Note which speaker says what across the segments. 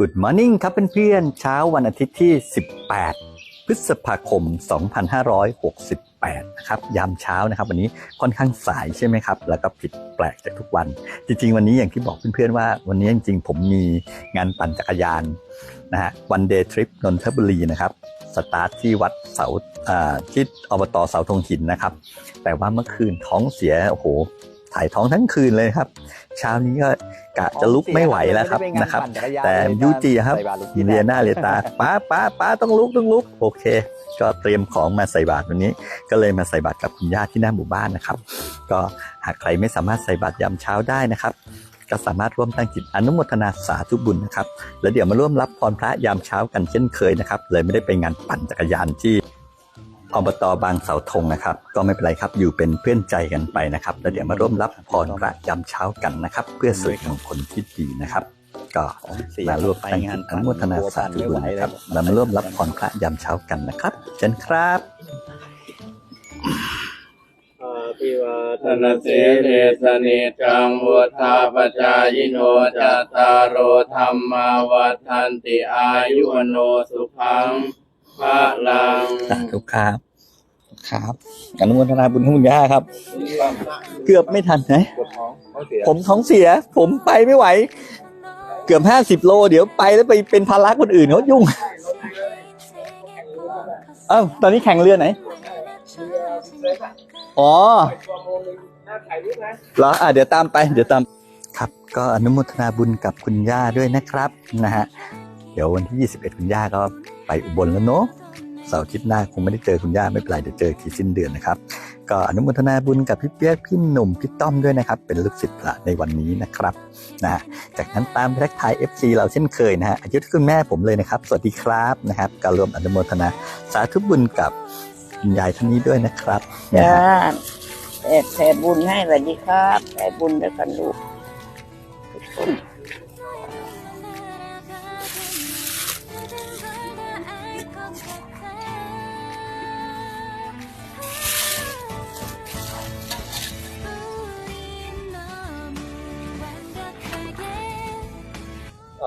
Speaker 1: Good Morning ครับเพื่อนๆเช้าวันอาทิตย์ที่ 18 พฤษภาคม 2568 นะครับ ยามเช้านะครับ วันนี้ค่อนข้างสายใช่ไหมครับ แล้วก็ผิดแปลกจากทุกวัน จริง ๆ วันนี้อย่างที่บอกเพื่อนๆว่า วันนี้จริงๆ ผมมีงานปั่นจักรยานนะฮะวันเดย์ทริปนนทบุรีนะครับสตาร์ทที่วัดเสาอ่าที่อบตเสาธงหินนะครับ แต่ว่าเมื่อคืนท้องเสียโอ้โหถ่ายท้องทั้งคืนเลยครับ เช้านี้ก็กะจะลุกไม่ไหวแล้วครับนะครับ แต่ยูจีครับเรียนหน้าเรียนตาป้าป้าป้าต้องลุกต้องลุกโอเค ก็เตรียมของมาใส่บาตรวันนี้ ก็เลยมาใส่บาตรกับคุณย่าที่หน้าหมู่บ้านนะครับ ก็หากใครไม่สามารถใส่บาตรยามเช้าได้นะครับ ก็สามารถร่วมตั้งจิตอนุโมทนาสาธุบุญนะครับ แล้วเดี๋ยวมาร่วมรับพรพระยามเช้ากันเช่นเคยนะครับ เลยไม่ได้ไปงานปั่นจักรยานที่ อบตบางเสาธงนะครับ ก็ไม่เป็นไรครับอยู่เป็นเพื่อนใจกันไปนะครับ แล้วเดี๋ยวมาร่วมรับพรพระยามเช้ากันนะครับ เพื่อสุริมงคลที่ดีนะครับ ก็มาร่วมตั้งจิตอนุโมทนาสาธุบุญนะครับแล้วมาร่วมรับพรพระยามเช้ากันนะครับเชิญครับ
Speaker 2: อาภิวา
Speaker 3: ธนสีเลสนิจังวุธาปจายโนจตารโธรรมาวัฏันติอายุโนสุขัง พระลัง
Speaker 1: สาธุครับ ครับอนุโมทนาบุญให้คุณย่าครับ เกือบไม่ทันนะ ผมท้องเสีย ผมไปไม่ไหว เกือบห้าสิบโล เดี๋ยวไปแล้วไปเป็นภาระคนอื่นเขายุ่ง เอ้าตอนนี้แข่งเรือไหน อ๋อเหรออะเดี๋ยวตามไป เดี๋ยวตาม ครับ ก็อนุโมทนาบุญกับคุณย่าด้วยนะครับนะฮะ เดี๋ยววันที่ 21 คุณย่าก็ ไปอุบลแล้วเนาะเสาร์อาทิตย์หน้าคงไม่ได้เจอคุณย่าไม่เป็นไรเดี๋ยวเจอทีสิ้นเดือนนะครับ ก็อนุโมทนาบุญกับพี่เปียกพี่หนุ่มพี่ต้อมด้วยนะครับ เป็นลูกศิษย์พระในวันนี้นะครับนะจากนั้นตามแท็กทาย FC เราเช่นเคยนะฮะอายุที่คุณแม่ผมเลยนะครับ สวัสดีครับนะครับก็รวมอนุโมทนาสาธุบุญกับคุณยายท่านนี้ด้วยนะครับนะ
Speaker 4: จ้า
Speaker 1: ฮะ
Speaker 4: แผ่แผ่บุญให้สวัสดีครับแผ่บุญด้วยกันลูก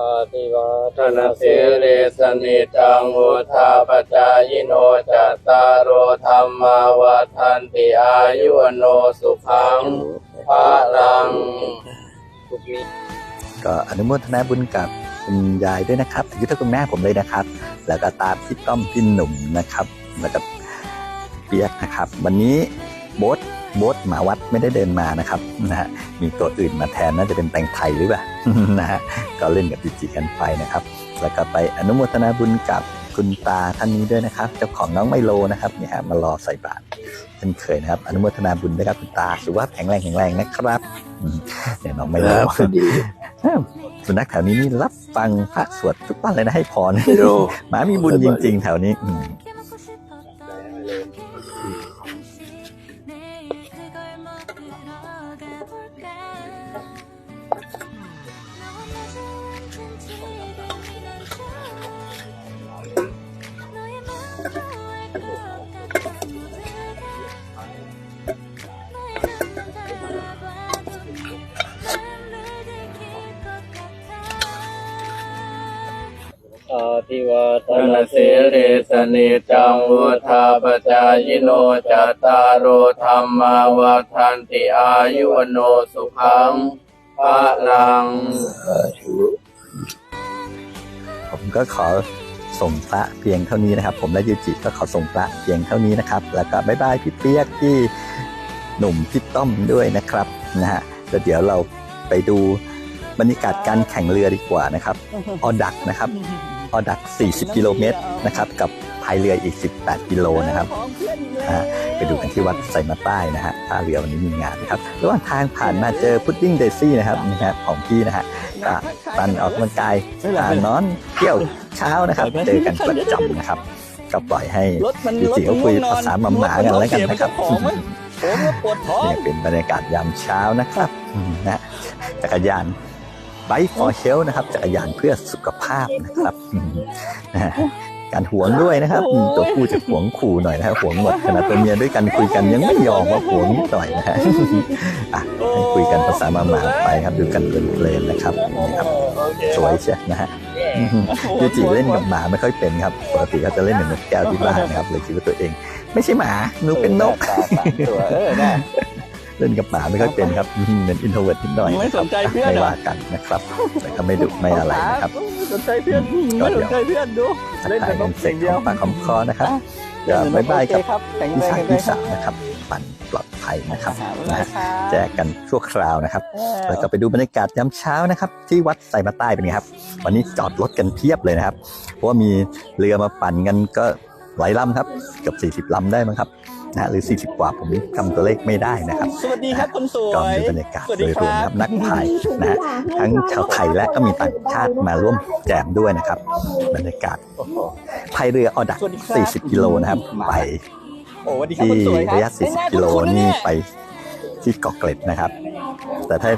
Speaker 4: า
Speaker 2: ภิวา
Speaker 3: ธนสีเลสนิจังวุธาปจายโนจัตตารโรธรรมาวัฏันติอายุโนสุขังพระลัง
Speaker 2: ทุกนี้
Speaker 1: ก็อนุโมทนาบุญกับคุณยายด้วยนะครับอายุเท่าคุณแม่ผมเลยนะครับ แล้วก็ตามพี่ต้อมพี่หนุ่มนะครับ แล้วก็เปียกนะครับ วันนี้โบ๊ท โบ๊ทหมาวัดไม่ได้เดินมานะครับนะฮะมีตัวอื่นมาแทนน่าจะเป็นแตงไทยหรือเปล่านะฮะก็เล่นกับจิจิกันไปนะครับ แล้วก็ไปอนุโมทนาบุญกับคุณตาท่านนี้ด้วยนะครับ เจ้าของน้องไมโลนะครับเนี่ยฮะมารอใส่บาตรเช่นเคยนะครับ อนุโมทนาบุญด้วยครับคุณตาสุขภาพแข็งแรงแข็งแรงนะครับอืมเนี่ยน้องไมโลสุนัขแถวนี้นี่รับฟังพระสวดทุกวันเลยนะให้พรหมามีบุญจริง ๆ แถวนี้ อา
Speaker 2: ทิวา
Speaker 3: ธนสีเลสนิจังวุธาปจายโนจตารโรธรรมาวัฏันติอายุวโนสุขังพระลัง
Speaker 1: ผมก็ขอส่งพระเพียงเท่านี้นะครับ ผมและยูจิก็ขอส่งพระเพียงเท่านี้นะครับ แล้วก็บ๊ายบายพี่เปียกพี่หนุ่มพี่ต้อมด้วยนะครับนะฮะแล้วเดี๋ยวเราไปดูบรรยากาศการแข่งเรือดีกว่านะครับ ออดักนะครับ ดัก 40 กิโลเมตรนะครับกับพายเรืออีก 18 กิโลนะครับอ่าไปดูกันที่วัดไซมาใต้นะฮะท่าเรือวันนี้มีงานนะครับระหว่างทางผ่านมาเจอพุดดิ้งเดซี่นะครับนะฮะของพี่นะฮะก็ปันออกกำลังกายอ่านอนเที่ยวเช้านะครับเจอกันประจำนะครับก็ปล่อยให้ดิจิเขาคุยภาษาหมาหมากันแล้วกันนะครับ
Speaker 2: ผมก็ปวดท้อง
Speaker 1: นี่เป็นบรรยากาศยามเช้านะครับอืมนะจักรยาน Bike for Health นะครับจักรยานเพื่อสุขภาพนะครับอืมนะฮะการหวงด้วยนะครับอืมตัวผู้จะหวงขู่หน่อยนะครับหวงหมดขณะตัวเมียด้วยกันคุยกันยังไม่ยอมว่าหวงนิดหน่อยนะฮะอะให้คุยกันภาษาหมาๆไปครับดูกันเพลินๆนะครับนี่ครับสวยเชียวนะฮะยูจิเล่นกับหมาไม่ค่อยเป็นครับปกติเขาจะเล่นเหมือนนกแก้วที่บ้านนะครับเลยคิดว่าตัวเอง ไม่ใช่หมาหนูเป็นนก
Speaker 2: ตัวเออได้
Speaker 1: เล่นกับหมาไม่ค่อยเป็นครับอืมเหมือนอินโทรเวิร์ดนิดหน่อย
Speaker 2: ไม่สนใจเพื่อน
Speaker 1: ไม่
Speaker 2: เหรอ
Speaker 1: ว่ากันนะครับแต่ก็ไม่ดุไม่อะไรนะครับ
Speaker 2: ไม่สนใจเพื่อนไม่สนใจเพื่อนดู
Speaker 1: ทัก
Speaker 2: เล่น
Speaker 1: ทาย
Speaker 2: แต่น
Speaker 1: กั
Speaker 2: ก
Speaker 1: นเสร็
Speaker 2: เสี
Speaker 1: จ
Speaker 2: ยง
Speaker 1: ข
Speaker 2: เดียว
Speaker 1: องปากของคอนะครับเดี๋ยวบ๊ายบายครับ
Speaker 2: แข็ง
Speaker 1: พี่
Speaker 2: แร
Speaker 1: ชางย
Speaker 2: กัน
Speaker 1: พี่สาวนะครับปั่นปลอดภัยนะครับนะฮะแจ
Speaker 2: แจ
Speaker 1: กกันชั่วคราวนะครับแล้วก็ไปดูบรรยากาศยามเช้านะครับ ที่วัดไซมาใต้เป็นไงครับ วันนี้จอดรถกันเพียบเลยนะครับ เพราะว่ามีเรือมาปั่นกันก็หลายลำครับเกือบ40ลำได้มั้งครับ นะฮะหรือ 40 กว่าผมจำตัวเลขไม่ได้นะครับ
Speaker 2: สวัสดีครับคนสว
Speaker 1: ก่อน
Speaker 2: ย
Speaker 1: ดูบรรยากาศ
Speaker 2: สวัส
Speaker 1: โด
Speaker 2: ดี
Speaker 1: ย
Speaker 2: ค
Speaker 1: ร
Speaker 2: รั
Speaker 1: วม
Speaker 2: บ
Speaker 1: ครับนักพายนะฮะทั้งชาวไทยและก็มีต่างชาติมาร่วมแจมด้วยนะครับ บรรยากาศพายเรือออดัก
Speaker 2: สวัสดีครับ
Speaker 1: 40 กิโลนะครับ ไป
Speaker 2: โอ้สวัสดีครับ
Speaker 1: ที่
Speaker 2: คนสวยครับ
Speaker 1: ระยะ40 กิโลนี่ไป ที่เกาะเกร็ดนะครับ แต่ถ้า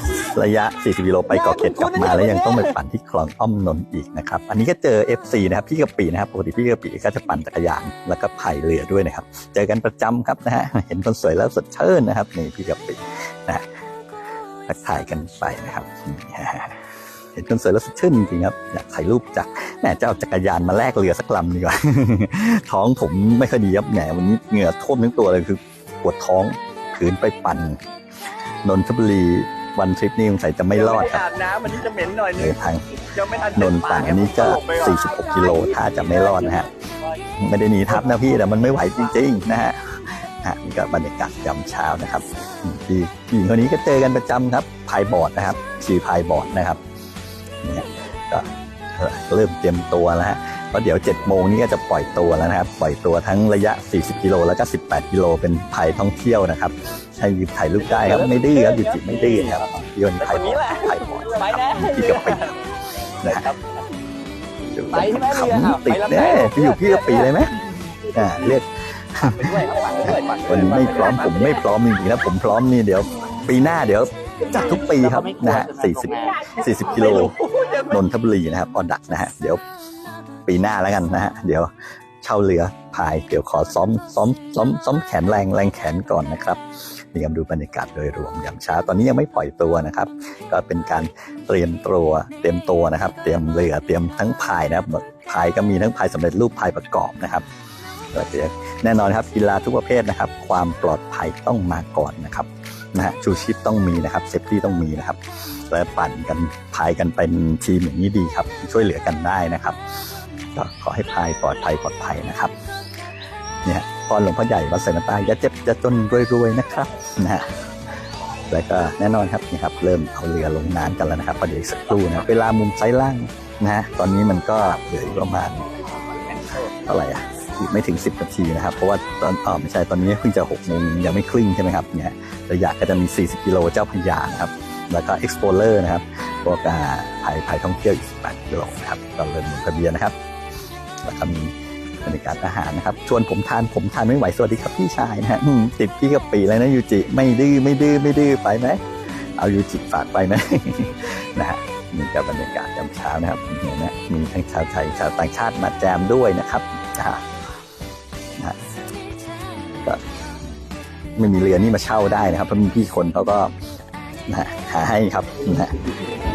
Speaker 1: ระยะ 40กิโลไปเกาะเกร็ดกลับมาแล้วยังต้องไปปั่นที่คลองอ้อมนนท์อีกนะครับ อันนี้ก็เจอ FC นะครับพี่กะปินะครับปกติพี่กะปิก็จะปั่นจักรยานแล้วก็พายเรือด้วยนะครับ เจอกันประจำครับนะฮะเห็นคนสวยแล้วสดชื่นนะครับนี่พี่กะปินะทักทายกันไปนะครับเห็นคนสวยแล้วสดชื่นจริงครับอยากถ่ายรูปจากแมจะเอาจักรยานมาแลกเรือสักลำดีกว่าท้องผมไม่ค่อยดีครับแหมวันนี้เหงื่อท่วมทั้งตัวเลยคือปวดท้อง ขืนไปปั่นนนทบุรีวันทริปนี้สงสัยจะไม่รอดครับ
Speaker 2: อาบน้ำวันนี้จะเหม็นหน่อยนึ
Speaker 1: เดิ
Speaker 2: ง
Speaker 1: นทาง
Speaker 2: ยังไม่ทัน
Speaker 1: นนท์ปั่นอันนี้ก็ 46 กิโลถ้าจะไม่รอดนะฮะไม่ได้หนีทับนะพี่แต่มันไม่ไหวจริงๆนะฮะฮะนี่ก็บรรยากาศยามเช้านะครับพี่ผู้หญิงคนนี้ก็เจอกันประจำครับพายบอร์ดนะครับขี่พายบอร์ดนะครับเนี่ยก็เริ่มเตรียมตัวแล้วฮะ เพราะเดี๋ยว 7 โมงนี้ก็จะปล่อยตัวแล้วนะครับ ปล่อยตัวทั้งระยะ 40 กิโลแล้วก็ 18 กิโลเป็นพายท่องเที่ยวนะครับให้หยิบถ่ายรูปได้ครับ ไม่ดื้อครับหยุดจิไม่ดื้อครับโยนพายบอร์ดพายบอร์ด
Speaker 2: ไป
Speaker 1: นะค
Speaker 2: แน่
Speaker 1: รับพี่กะปินะฮะ
Speaker 2: ไปใช่ไหมเรือ
Speaker 1: ขำติด
Speaker 2: ไปลำ
Speaker 1: แน่
Speaker 2: แน่
Speaker 1: พี่อยู่พี่กะปิเลยไหมอ่าเรียก
Speaker 2: ไปด้วยครับปั่นด้วยปั่นด้วย
Speaker 1: วันนี้ไม่พร้อมผมไม่พร้อมจริงๆนะผมพร้อมนี่เดี๋ยว ปีหน้าเดี๋ยวจัดทุกปีครับนะฮะ40 40 กิโลนนทบุรีนะครับออดักนะฮะเดี๋ยว ปีหน้าแล้วกันนะฮะเดี๋ยวเช่าเรือพายเดี๋ยวขอซ้อมซ้อมซ้อมซ้อมแขนแรงแรงแขนก่อนนะครับนี่ครับดูบรรยากาศโดยรวมยามเช้าตอนนี้ยังไม่ปล่อยตัวนะครับ ก็เป็นการเตรียมตัวเตรียมตัวนะครับ เตรียมเรือเตรียมทั้งพายนะครับพายก็มีทั้งพายสำเร็จรูปพายประกอบนะครับแน่นอนครับกีฬาทุกประเภทนะครับ ความปลอดภัยต้องมาก่อนนะครับนะฮะชูชีพต้องมีนะครับเซฟตี้ต้องมีนะครับ และปั่นกันพายกันเป็นทีมอย่างนี้ดีครับ ช่วยเหลือกันได้นะครับ ก็ขอให้พายปลอดภัยปลอดภัยนะครับ เนี่ยพรหลวงพ่อใหญ่วัดไสนตายอย่าเจ็บอย่าจนรวยๆนะครับนะฮะแล้วก็แน่นอนครับนี่ครับเริ่มเอาเรือลงน้ำกันแล้วนะครับประเดี๋ยวอีกสักครู่นะเวลามุมไซส์ล่างนะฮะตอนนี้มันก็เหลืออีกประมาณเท่าไหร่อะอีกไม่ถึง 10นาทีนะครับเพราะว่าตอนอ๋อไม่ใช่ตอนนี้เพิ่งจะ6โมงยังไม่ครึ่งใช่ไหมครับเนี่ยระยะก็จะมี 40 กิโลเจ้าพระยานะครับแล้วก็ Explorer นะครับพวกอ่าภายภายท่องเที่ยวอีก18กิโลนะครับก็เริ่มลงทะเบียนนะครับ แล้วก็มีบรรยากาศอาหารนะครับ ชวนผมทานผมทานไม่ไหวสวัสดีครับพี่ชายนะฮะอืมติดพี่กะปีเลยนะยูจิไม่ดื้อไม่ดื้อไม่ดื้อไปไหมเอายูจิฝากไปไหมนะฮะนี่ก็บรรยากาศยามเช้านะครับเห็นไหมมีทั้งชาวไทยชาวต่างชาติมาแจมด้วยนะครับอ่านะฮะก็ไม่มีเรือนี่มาเช่าได้นะครับเพราะมีพี่คนเขาก็นะฮะหาให้ครับนะฮะ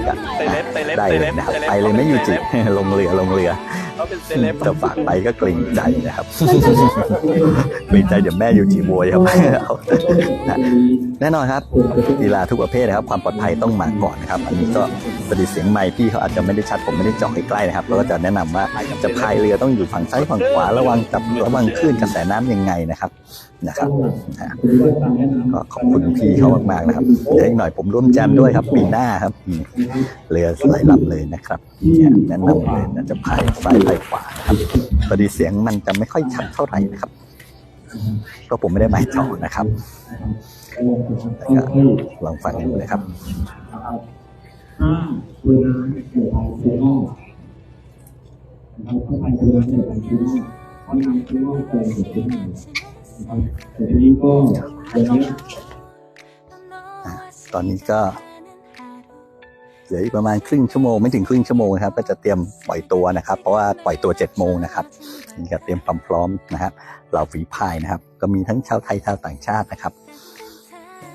Speaker 1: ก็
Speaker 2: เตเล็บเตเล็บ
Speaker 1: ได้
Speaker 2: เต
Speaker 1: เล
Speaker 2: เล็
Speaker 1: ย
Speaker 2: บ
Speaker 1: นะครับ
Speaker 2: เตเล็บ
Speaker 1: ไปเลยไหม่ยูจิลงเรือลงเรือ
Speaker 2: เขาเป็นเซเลบ
Speaker 1: จะฝากไปก็เกรงใจนะครับเกรงใจเดี๋ยวแม่ยูจิโวยครับเอานะแน่นอนครับกีฬาทุกประเภทนะครับ ความปลอดภัยต้องมาก่อนนะครับ อันนี้ก็ประดิษฐ์เสียงไมค์พี่เขาอาจจะไม่ได้ชัดผมไม่ได้เจาะให้ใกล้นะครับแล้วก็จะแนะนำว่าจะพายเรือต้องอยู่ฝั่งซ้ายฝั่งขวาระวังจับระวังคลื่นกระแสน้ำยังไงนะครับนะครับก็ขอบคุณพี่เขามากๆนะครับเดี๋ยวอีกหน่อยผมร่วมแจมด้วยครับปีหน้าครับเรือหลายลำเลยนะครับนี่ยแนะนำเลยจะพายซ้ายพายขวานะครับพอดีเสียงมันจะไม่ค่อยชัดเท่าไหร่นะครับ ก็ผมไม่ได้ไมค์จ่อนะครับแล้วก็ลองฟังดูนะครับ
Speaker 5: ห้าเวลาเกิดไอเซนอลนะครับถ้าไอเซนอลเกิดไอเซนอลเพราะไอเซนอลเกิดเกิดนะครับแต่ทีนี้ก็ตอนนี้
Speaker 1: ก็ เหลืออีกประมาณครึ่งชั่วโมงไม่ถึงครึ่งชั่วโมงนะครับ ก็จะเตรียมปล่อยตัวนะครับ เพราะว่าปล่อยตัว7จ็ดโมงนะครับนี่ก็เตรียมความพร้อมนะครับเหล่าฝีพายนะครับ ก็มีทั้งชาวไทยชาวต่างชาตินะครับ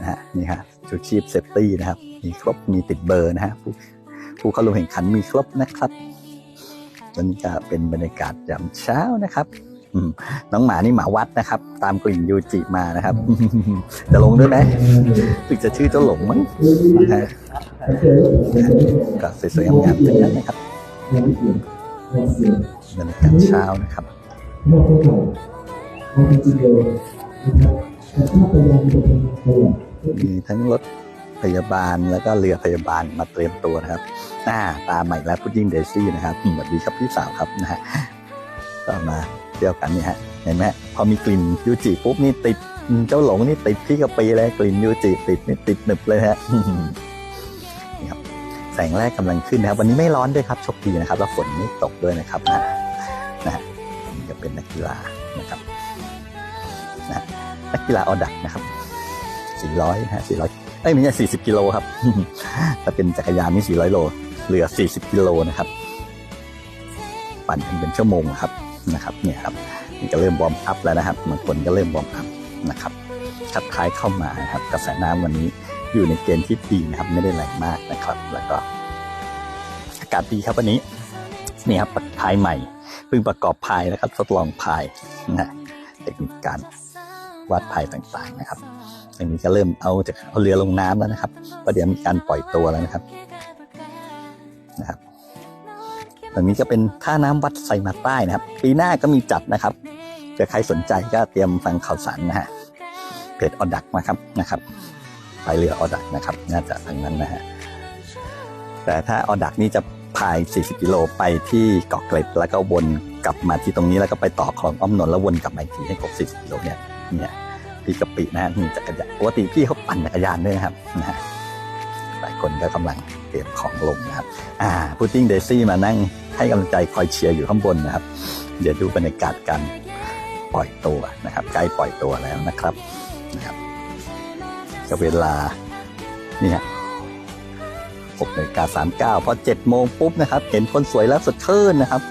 Speaker 1: นะฮะนี่ฮะชูชีพเซฟตี้นะครับ มีครบมีติดเบอร์นะฮะผู้ผู้เข้าร่วมแข่งขันมีครบนะครับวันนี้ก็เป็นบรรยากาศยามเช้านะครับ น้องหมานี่หมาวัดนะครับ ตามกลิ่นยูจิมานะครับ จะลงด้วยไหมถึงจะชื่อเจ้าหลงมั้งนะฮะก็สวยๆงามๆทั้งนั้นนะครับบรรยากาศเช้านะครับ
Speaker 5: มอบให้เราเอาจริงๆเลยนะครับแต่ถ้าพยายามจะเป็นตลอด
Speaker 1: มีทั้งรถพยาบาลแล้วก็เรือพยาบาลมาเตรียมตัวนะครับอ่าตามใหม่แล้วพุดดิ้งเดซี่นะครับอืมสวัสดีครับพี่สาวครับนะฮะก็มา เที่ยวกันนี่ฮะเห็นไหมพอมีกลิ่นยูจิปุ๊บนี่ติดเจ้าหลงนี่ติดพี่กะปีเลยกลิ่นยูจิติดนี่ติดหนึบเลยฮะนี่ครับแสงแรกกำลังขึ้นนะครับ วันนี้ไม่ร้อนด้วยครับโชคดีนะครับ แล้วฝนไม่ตกด้วยนะครับนะนะฮะเป็นนักกีฬานะครับนะนักกีฬาออดักนะครับ400นะฮะ400เอ้ยไม่ใช่40กิโลครับถ้าเป็นจักรยานนี่400โลเหลือ40กิโลนะครับ ปั่นกันเป็นชั่วโมงครับ นะครับเนี่ยครับนี่ก็เริ่มวอร์มอัพแล้วนะครับบางคนก็เริ่มวอร์มอัพนะครับทักทายเข้ามานะครับกระแสน้ำวันนี้อยู่ในเกณฑ์ที่ดีนะครับไม่ได้แรงมากนะครับ แล้วก็อากาศดีครับวันนี้นี่ครับพายใหม่เพิ่งประกอบพายนะครับทดลองพายนะเทคนิคการวาดพายต่างๆนะครับอันนี้ก็เริ่มเอาจากเอาเรือลงน้ำแล้วนะครับประเดี๋ยวมีการปล่อยตัวแล้วนะครับนะครับ ตรงนี้ก็เป็นท่าน้ำวัดไซมาใต้นะครับ ปีหน้าก็มีจัดนะครับเผื่อใครสนใจก็เตรียมฟังข่าวสารนะฮะเพจออดักนะครับนะครับไปเรือออดักนะครับ น่าจะทางนั้นนะฮะแต่ถ้าออดักนี่จะพาย 40 กิโลไปที่เกาะเกร็ดแล้วก็วนกลับมาที่ตรงนี้แล้วก็ไปต่อคลองอ้อมนนท์แล้ววนกลับมาอีกทีให้ครบ 40 กิโลเนี่ยเนี่ยพี่กะปินะฮะมีจักรยานปกติพี่เขาปั่นจักรยานด้วยนะครับนะฮะหลายคนก็กำลังเตรียมของลงนะครับ อ่าพุดดิ้งเดซี่มานั่ง ให้กำลังใจคอยเชียร์อยู่ข้างบนนะครับ เดี๋ยวดูบรรยากาศการปล่อยตัวนะครับ ใกล้ปล่อยตัวแล้วนะครับนะครับก็เวลาเนี่ฮะหกนาฬิกาสามเก้าพอเจ็ดโมงปุ๊บนะครับ เห็นคนสวยแล้วสดชื่นนะครับ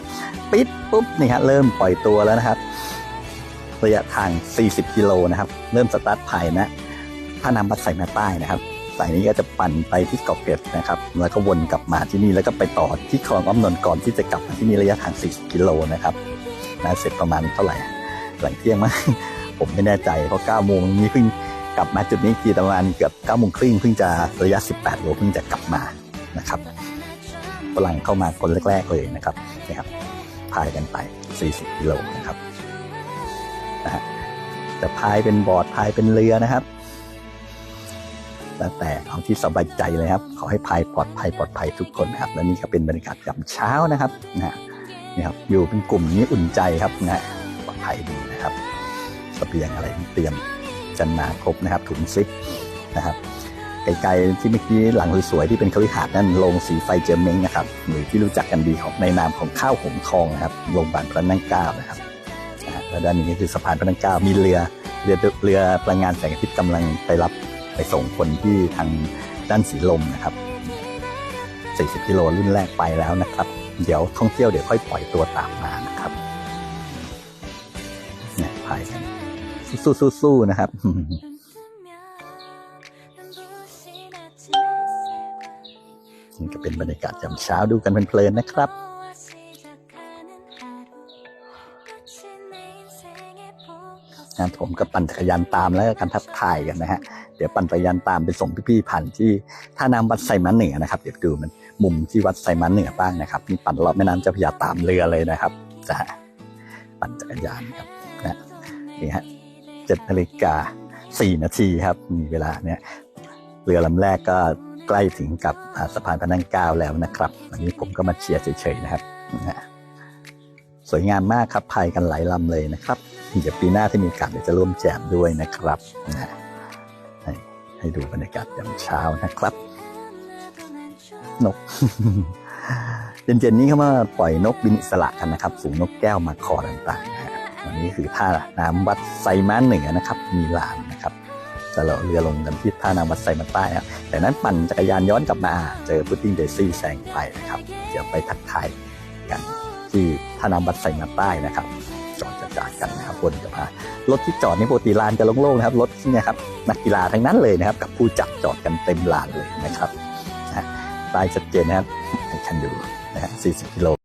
Speaker 1: ปิดปุ๊บนี่ฮะเริ่มปล่อยตัวแล้วนะครับระยะทาง 40 กิโลนะครับ เริ่มสตาร์ทภายนะท่าน้ำบัดใส่มาใต้นะครับ สายนี้ก็จะปั่นไปที่เกาะเกร็ดนะครับ แล้วก็วนกลับมาที่นี่แล้วก็ไปต่อที่คลองอ้อมนนท์ก่อนที่จะกลับมาที่นี่ระยะทาง 40 กิโลนะครับนะเสร็จประมาณเท่าไหร่หลังเที่ยงมั้งผมไม่แน่ใจเพราะ9โมงนี้เพิ่งกลับมาจุดนี้กี่ประมาณเกือบ9โมงครึ่งเพิ่งจะระยะ 18 โลเพิ่งจะกลับมานะครับฝรั่งเข้ามาคนแรกๆเลยนะครับนี่ครับพายกันไป 40 กิโลนะครับนะฮะจะพายเป็นบอร์ดพายเป็นเรือนะครับ แล้วแต่เอาที่สบายใจเลยครับ ขอให้พายปลอดภัยปลอดภัยทุกคนนะครับ และนี่ก็เป็นบรรยากาศยามเช้านะครับนะนี่ครับอยู่เป็นกลุ่มนี้อุ่นใจครับนะปลอดภัยดีนะครับเสบียงอะไรเตรียมกันมาครบนะครับถุงซิปนะครับไกลๆที่เมื่อกี้หลังสวยๆที่เป็นคฤหาสน์นั่นโรงสีไฟเจอเม้งนะครับหรือที่รู้จักกันดีของในนามของข้าวหงทองนะครับโรงพยาบาลพระนั่งเก้านะครับแล้วด้านนี้ก็คือสะพานพระนั่งเก้ามีเรือเรือเรือพลังงานแสงอาทิตย์กำลังไปรับ ไปส่งคนที่ทางด้านสีลมนะครับ 40 กิโลรุ่นแรกไปแล้วนะครับ เดี๋ยวท่องเที่ยวเดี๋ยวค่อยปล่อยตัวตามมานะครับเนี่ยพายกันสู้ๆๆนะครับนี่ก็เป็นบรรยากาศยามเช้าดูกันเพลินๆนะครับ นะผมก็ปั่นจักรยานตามแล้วก็การทักทายกันนะฮะเดี๋ยวปั่นจักรยานตามไปส่งพี่ๆผ่านที่ท่าน้ำวัดไซมันเหนือนะครับเดี๋ยวดูมันมุมที่วัดไซมันเหนือบ้างนะครับนี่ปั่นรอบแม่น้ำเจ้าพระยาตามเรือเลยนะครับจะปั่นจักรยานครับนะนี่ฮะเจ็ดนาฬิกาสี่นาทีครับมีเวลาเนี่ยเรือลำแรกก็ใกล้ถึงกับอ่าสะพานพระนั่งเกล้าแล้วนะครับวันนี้ผมก็มาเชียร์เฉยๆนะครับนะสวยงามมากครับพายกันหลายลำเลยนะครับ เดี๋ยวปีหน้าที่มีโอกาสเดี๋ยวจะร่วมแจมด้วยนะครับนะให้ให้ดูบรรยากาศยามเช้านะครับ นกเย็นๆนี้เขามาปล่อยนกบินอิสระกันนะครับฝูงนกแก้วมาคอต่างๆนะฮะวันนี้คือท่าน้ำวัดไซม้านเหนือนะครับ มีลานนะครับจะเราเรือลงกันที่ท่าน้ำวัดไซมันใต้นะครับแต่นั้นปั่นจักรยานย้อนกลับมา เจอพุดดิ้งเดซี่แซงไปนะครับ เดี๋ยวไปทักทายกันที่ท่าน้ำวัดไซมันใต้นะครับ จากกันนะครับวนกลับมารถที่จอดในปกติลานจะโล่งๆนะครับรถเนี่ยครับนักกีฬาทั้งนั้นเลยนะครับ กับผู้จัดจอดกันเต็มลานเลยนะครับนะป้ายชัดเจนนะครับคันอยู่นะฮะ40กิโล